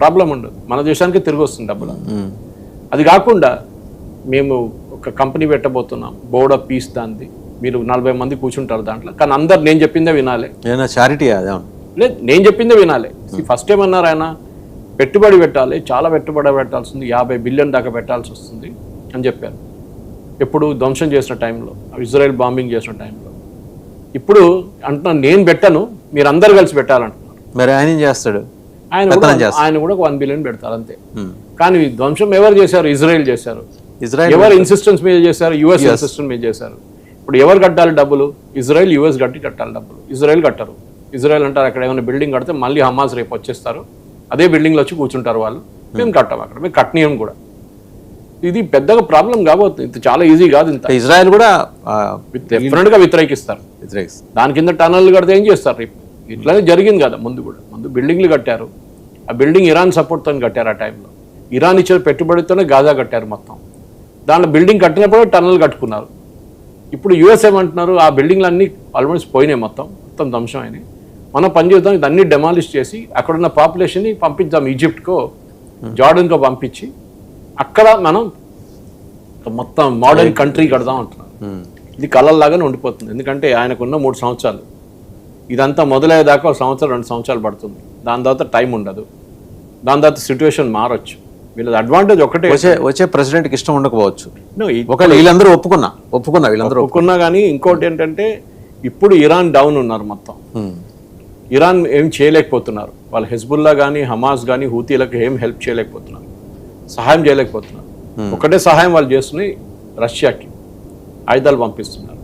Problem ఉండదు. మన దేశానికి తిరిగి వస్తుంది డబ్బులు. అది కాకుండా మేము ఒక కంపెనీ పెట్టబోతున్నాం. బోర్డ్ ఆఫ్ పీస్ దాన్ని మీరు నలభై మంది కూర్చుంటారు దాంట్లో. కానీ అందరు నేను చెప్పిందే వినాలి. చారిటీ లేదు నేను చెప్పిందే వినాలి. ఫస్ట్ టైం అన్నారు ఆయన? పెట్టుబడి పెట్టాలి చాలా పెట్టుబడి పెట్టాల్సింది యాభై బిలియన్ దాకా పెట్టాల్సి వస్తుంది అని చెప్పారు. ఎప్పుడు ధ్వంసం చేసిన టైంలో ఇజ్రాయెల్ బాంబింగ్ చేసిన టైంలో. ఇప్పుడు అంటున్నాను నేను పెట్టను మీరు అందరు కలిసి పెట్టాలంటున్నారు. మరి ఆయన ఏం చేస్తాడు? ఆయన కూడా ఆయన కూడా వన్ బిలియన్ పెడతారు అంతే. కానీ ధ్వంసం ఎవరు చేశారు? ఇజ్రాయెల్ చేశారు. ఇజ్రాయెల్ ఎవరు ఇన్సిస్టెన్స్ మీద చేశారు? యుఎస్ ఇన్సిస్టెన్స్ మీద చేశారు. ఇప్పుడు ఎవరు కట్టాలి డబ్బులు? ఇజ్రాయెల్ యుఎస్ కట్టి కట్టాలి డబ్బులు. ఇజ్రాయెల్ కట్టరు. ఇజ్రాయెల్ అంటారు అక్కడ ఏమైనా బిల్డింగ్ కడితే మళ్ళీ హమాస్ రేపు వచ్చేస్తారు. అదే బిల్డింగ్లో వచ్చి కూర్చుంటారు వాళ్ళు. మేము కట్టాం అక్కడ. మేము కట్నీయం కూడా. ఇది పెద్దగా ప్రాబ్లం కాబోతుంది ఇంత చాలా ఈజీ కాదు ఇంత. ఇజ్రాయెల్ కూడా ఆ, డెఫినెట్గా వ్యతిరేకిస్తారు. దాని కింద టనల్ కడితే ఏం చేస్తారు? రేపు ఇట్లానే జరిగింది కదా ముందు కూడా. ముందు బిల్డింగ్లు కట్టారు. ఆ బిల్డింగ్ ఇరాన్ సపోర్ట్తో కట్టారు ఆ టైంలో ఇరాన్ ఇచ్చిన పెట్టుబడితోనే గాజా కట్టారు మొత్తం. దాంట్లో బిల్డింగ్ కట్టినప్పుడు టనల్ కట్టుకున్నారు. ఇప్పుడు యుఎస్ ఏమంటున్నారు? ఆ బిల్డింగ్లు అన్నీ ఆల్మోస్ట్ పోయినాయి మొత్తం. మొత్తం ధ్వంసం అయినాయి. మనం పని చేద్దాం ఇదన్నీ డెమాలిష్ చేసి అక్కడున్న పాపులేషన్ని పంపించాం ఈజిప్ట్కో జార్డన్కో పంపించి అక్కడ మనం మొత్తం మోడర్న్ కంట్రీ కడదాం అంటున్నారు. ఉమ్. ఇది కళల్లాగానే ఉండిపోతుంది. ఎందుకంటే ఆయనకున్న మూడు సంవత్సరాలు. ఇదంతా మొదలయ్యేదాకా ఒక సంవత్సరం రెండు సంవత్సరాలు పడుతుంది. దాని తర్వాత టైం ఉండదు. దాని తర్వాత సిచ్యువేషన్ మారచ్చు. వీళ్ళది అడ్వాంటేజ్ ఒకటే. వచ్చే వచ్చే ప్రెసిడెంట్కి ఇష్టం ఉండకపోవచ్చు. ఒకవేళ వీళ్ళందరూ ఒప్పుకున్నా ఒప్పుకున్నా వీళ్ళందరూ ఒప్పుకున్నా. కానీ ఇంకోటి ఏంటంటే ఇప్పుడు ఇరాన్ డౌన్ ఉన్నారు మొత్తం. ఉమ్. ఇరాన్ ఏం చేయలేకపోతున్నారు. వాళ్ళు హెజ్బుల్లా కానీ హమాస్ కానీ హూతీలకు ఏం హెల్ప్ చేయలేకపోతున్నారు. సహాయం చేయలేకపోతున్నారు. ఒకటే సహాయం వాళ్ళు చేస్తున్నాయి రష్యాకి. ఆయుధాలు పంపిస్తున్నారు.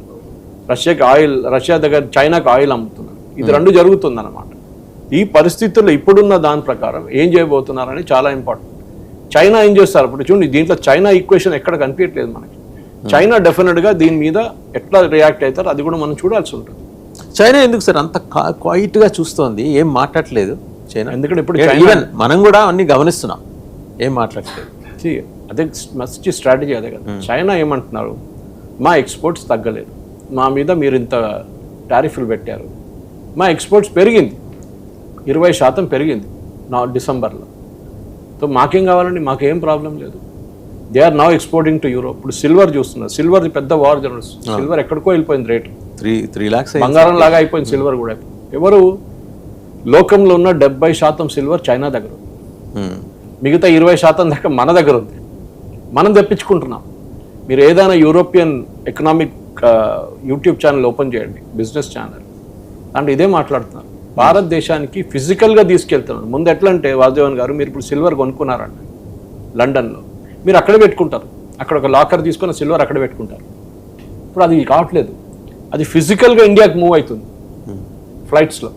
రష్యాకి ఆయిల్ రష్యా దగ్గర చైనాకి ఆయిల్ అమ్ముతున్నారు. ఇది రెండు జరుగుతుందన్నమాట. ఈ పరిస్థితుల్లో ఇప్పుడున్న దాని ప్రకారం ఏం చేయబోతున్నారని చాలా ఇంపార్టెంట్. చైనా ఏం చేస్తారు? ఇప్పుడు చూడండి దీంట్లో చైనా ఈక్వేషన్ ఎక్కడ కనిపించట్లేదు మనకి. చైనా డెఫినెట్గా దీని మీద ఎట్లా రియాక్ట్ అవుతారు అది కూడా మనం చూడాల్సి ఉంటుంది. చైనా ఎందుకు సార్? అంత క్వైట్గా చూస్తోంది. ఏం మాట్లాడట్లేదు చైనా. ఎందుకంటే ఇప్పుడు ఈవెన్ మనం కూడా అన్ని గమనిస్తున్నాం. ఏం మాట్లాడట్లేదు. See, అదే మంచి స్ట్రాటజీ అదే కదా. చైనా ఏమంటున్నారు? మా ఎక్స్పోర్ట్స్ తగ్గలేదు. మా మీద మీరు ఇంత టారిఫ్లు పెట్టారు. మా ఎక్స్పోర్ట్స్ పెరిగింది. ఇరవై శాతం పెరిగింది నా డిసెంబర్లో. సో మాకేం కావాలండి? మాకేం ప్రాబ్లం లేదు. They are now exporting to Europe. ఇప్పుడు సిల్వర్ చూస్తున్నారు సిల్వర్ పెద్ద వార్ జరుగుతుంది సిల్వర్ ఎక్కడికో వెళ్ళిపోయింది రేటు. త్రీ త్రీ లాక్స్ బంగారం లాగా అయిపోయింది సిల్వర్ కూడా. ఎవరు? లోకంలో ఉన్న డెబ్బై శాతం సిల్వర్ చైనా దగ్గర ఉంది. మిగతా ఇరవై శాతం దాకా మన దగ్గర ఉంది. మనం తెప్పించుకుంటున్నాం. మీరు ఏదైనా European economic YouTube channel open చేయండి. Business channel. అంటే ఇదే మాట్లాడుతున్నారు. భారతదేశానికి ఫిజికల్గా తీసుకెళ్తున్నాను ముందు ఎట్లా అంటే వాసుదేవన్ గారు మీరు ఇప్పుడు సిల్వర్ కొనుక్కున్నారంట లండన్లో. మీరు అక్కడే పెట్టుకుంటారు. అక్కడ ఒక లాకర్ తీసుకున్న సిల్వర్ అక్కడ పెట్టుకుంటారు. ఇప్పుడు అది కావట్లేదు. అది ఫిజికల్గా ఇండియాకి మూవ్ అవుతుంది ఫ్లైట్స్లో.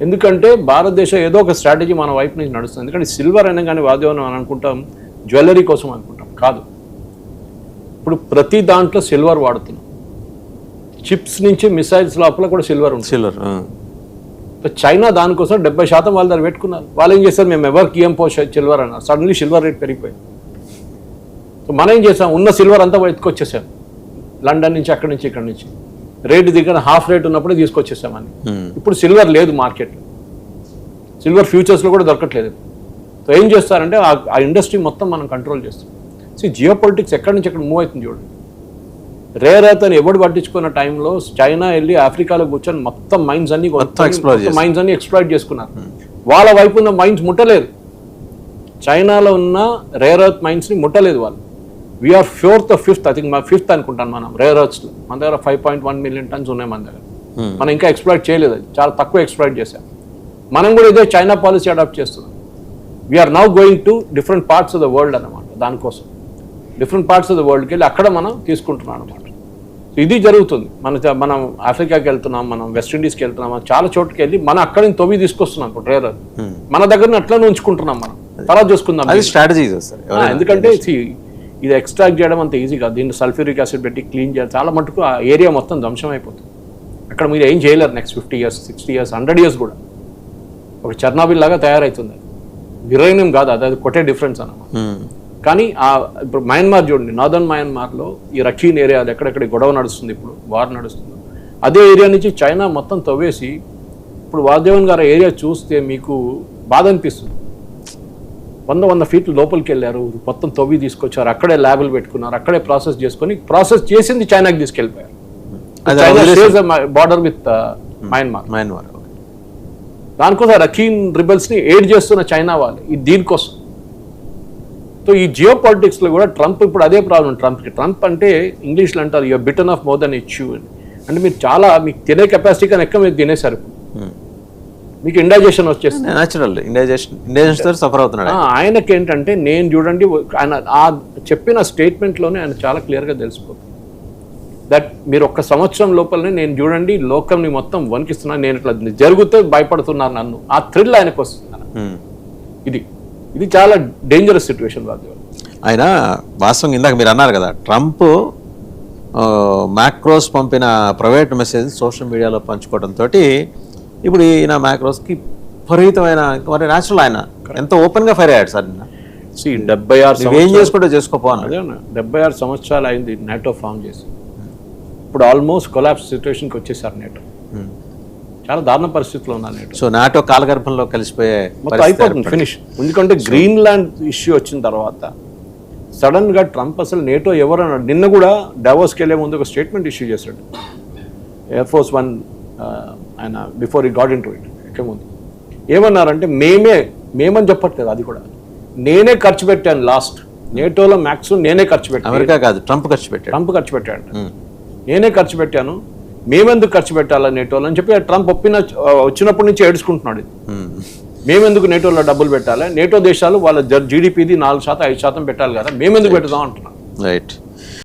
ఎందుకంటే భారతదేశం ఏదో ఒక స్ట్రాటజీ మన వైపు నుంచి నడుస్తుంది. ఎందుకంటే సిల్వర్ అయినా కానీ వాద్యం అని అనుకుంటాం జ్యువెలరీ కోసం అనుకుంటాం. కాదు. ఇప్పుడు ప్రతి దాంట్లో సిల్వర్ వాడుతున్నాం. చిప్స్ నుంచి మిసైల్స్ లోపల కూడా సిల్వర్ ఉంది సిల్వర్ చైనా దానికోసం డెబ్బై శాతం వాళ్ళ దగ్గర పెట్టుకున్నారు. వాళ్ళు ఏం చేస్తారు? మేము ఎవరికి ఏం పో సిల్వర్ అన్నారు. సడన్లీ సిల్వర్ రేట్ పెరిగిపోయింది. సో మనం ఏం చేసాం? ఉన్న సిల్వర్ అంతా ఎత్తుకొచ్చేసాం. లండన్ నుంచి అక్కడి నుంచి ఇక్కడి నుంచి. రేటు దిగిన హాఫ్ రేట్ ఉన్నప్పుడే తీసుకొచ్చేసామని ఇప్పుడు సిల్వర్ లేదు మార్కెట్లో. సిల్వర్ ఫ్యూచర్స్లో కూడా దొరకట్లేదు. సో ఏం చేస్తారంటే ఆ- ఆ ఇండస్ట్రీ మొత్తం మనం కంట్రోల్ చేస్తాం. సో జియో పొలిటిక్స్ ఎక్కడి నుంచి ఎక్కడ మూవ్ అవుతుంది చూడండి. రేర్ ఎర్త్ అని ఎవడు పట్టించుకున్న టైంలో చైనా వెళ్ళి ఆఫ్రికాలో కూర్చొని మొత్తం మైన్స్ అన్ని. మైన్స్ అన్ని ఎక్స్ప్లాయిట్ చేసుకున్నారు. వాళ్ళ వైపు ఉన్న మైన్స్ ముట్టలేదు. చైనాలో ఉన్న రేర్ ఎర్త్ మైన్స్ని ముట్టలేదు వాళ్ళు. We're fourth fifth I think మా ఫిఫ్త్ అనుకుంటాను మనం రేర్ ఎర్త్స్లో. మన దగ్గర five point one million tons ఉన్నాయి మన దగ్గర. మనం ఇంకా ఎక్స్ప్లాయిట్ చేయలేదు. అది చాలా తక్కువ ఎక్స్ప్లాయిట్ చేశాం. మనం కూడా ఇదే చైనా పాలసీ అడాప్ట్ చేస్తున్నాం. We're now going to different parts of the world అనమాట దానికోసం. డిఫరెంట్ పార్ట్స్ ఆఫ్ ద వరల్డ్కి వెళ్ళి అక్కడ మనం తీసుకుంటున్నాం అనమాట ఇది జరుగుతుంది. మన మనం ఆఫ్రికాకి వెళ్తున్నాం మనం వెస్ట్ ఇండీస్కి వెళ్తున్నాం మనం చాలా చోటుకి వెళ్ళి మనం అక్కడి నుంచి తొవ్వి తీసుకొస్తున్నాం ఇప్పుడు రేర్ మన దగ్గర అట్లనే ఉంచుకుంటున్నాం మనం. తర్వాత చూసుకుందాం అది స్ట్రాటజీ ఎందుకంటే ఇది ఎక్స్ట్రాక్ట్ చేయడం అంత ఈజీ కాదు. దీన్ని సల్ఫ్యూరిక్ యాసిడ్ పెట్టి క్లీన్ చేయాలి. చాలా మటుకు ఆ ఏరియా మొత్తం ధ్వంసం అయిపోతుంది. అక్కడ మీరు ఏం చేయలేరు next fifty years sixty years hundred years కూడా. ఒక చర్నాబిల్ లాగా తయారవుతుంది యురేనియం కాదు అది అది కొట్టే డిఫరెన్స్ అన్నమాట. కానీ ఆ ఇప్పుడు మయన్మార్ చూడండి నార్దర్న్ మయన్మార్లో ఈ రఖీన్ ఏరియా ఎక్కడెక్కడ గొడవ నడుస్తుంది ఇప్పుడు వార్ నడుస్తుంది. అదే ఏరియా నుంచి చైనా మొత్తం తవ్వేసి ఇప్పుడు వాసుదేవన్ గారు ఏరియా చూస్తే మీకు బాధ అనిపిస్తుంది. వంద వంద ఫీట్లు లోపలికి వెళ్ళారు మొత్తం తవ్వి తీసుకొచ్చారు అక్కడే ల్యాబులు పెట్టుకున్నారు అక్కడే ప్రాసెస్ చేసుకొని ప్రాసెస్ చేసింది చైనాకి తీసుకెళ్ళిపోయారు. బార్డర్ విత్ మయన్మార్ మయన్మార్ దానికోసం రకీన్ రిబల్స్ని ఎయిడ్ చేస్తున్న చైనా వాళ్ళు ఈ దీనికోసం. సో ఈ జియో పాలిటిక్స్లో కూడా ట్రంప్ ఇప్పుడు అదే ప్రాబ్లం ట్రంప్కి. ట్రంప్ అంటే ఇంగ్లీష్లో అంటారు you're bitten off more than chew అని. అంటే మీరు చాలా మీకు తినే కెపాసిటీ కన్నా ఎక్కువ మీరు తినేసారు మీకు ఇండైజేషన్ వచ్చేస్తుంది. న్యాచురల్ ఇండైజేషన్ ఇండైజేషన్ సఫర్ అవుతున్నాడు ఆయనకి ఏంటంటే నేను చూడండి ఆయన ఆ చెప్పిన స్టేట్మెంట్లోనే ఆయన చాలా క్లియర్గా తెలిసిపోతుంది. దట్ మీరు ఒక్క సంవత్సరం లోపలనే నేను చూడండి లోకంని మొత్తం వణికిస్తున్నాను నేను ఇట్లా జరుగుతూ భయపడుతున్నాను నన్ను. ఆ థ్రిల్ ఆయనకు వస్తుంది. Hmm. ఇది. ఇది చాలా డేంజరస్ సిచ్యువేషన్ రాజు ఆయన వాస్తవం ఇందాక మీరు అన్నారు కదా ట్రంప్ మ్యాక్రోస్ పంపిన ప్రైవేట్ మెసేజ్ సోషల్ మీడియాలో పంచుకోవడంతో ఇప్పుడు ఈయన మ్యాక్రోస్కి విపరీతమైన మరి న్యాచురల్ ఆయన. ఎంత ఓపెన్గా ఫైర్ అయ్యాడు సార్ నిన్న. సి డెబ్బై ఆరు సంవత్సరాలు చేసుకుంటే చేసుకోపో అదే డెబ్బై ఆరు సంవత్సరాలు అయింది నేటో ఫామ్ చేసి. ఇప్పుడు ఆల్మోస్ట్ కొలాప్స్ సిచ్యువేషన్కి వచ్చేసారు నేటో. చాలా దారుణ పరిస్థితిలో ఉన్నారు నేటో సో నాటో కాలగర్భంలో కలిసిపోయే అయిపోతుంది. ఫినిష్ ఎందుకంటే గ్రీన్లాండ్ ఇష్యూ వచ్చిన తర్వాత సడన్గా ట్రంప్ అసలు నేటో ఎవరు అన్నాడు? నిన్న కూడా డావోస్కి వెళ్ళే ముందు ఒక స్టేట్మెంట్ ఇష్యూ చేశాడు. ఎయిర్ ఫోర్స్ వన్ ఆయన before he got into it ఎక్కే ముందు. ఏమన్నారంటే మేమే మేమని చెప్పట్లేదు అది కూడా. నేనే ఖర్చు పెట్టాను లాస్ట్ నేటోలో మ్యాక్సిమం నేనే ఖర్చు పెట్టాను అమెరికా కాదు ట్రంప్ ఖర్చు పెట్టాడు. ట్రంప్ ఖర్చు పెట్టాడు. నేనే ఖర్చు పెట్టాను. మేమెందుకు ఖర్చు పెట్టాలా నేటోలో అని చెప్పి ట్రంప్ ఒప్పిన వచ్చినప్పటి నుంచి ఏడుచుకుంటున్నాడు ఇది. మేమెందుకు నేటోలో డబ్బులు పెట్టాలి? నేటో దేశాలు వాళ్ళ జీడిపిది నాలుగు శాతం ఐదు శాతం పెట్టాలి కదా. మేమెందుకు పెడదాం అంటున్నాం రైట్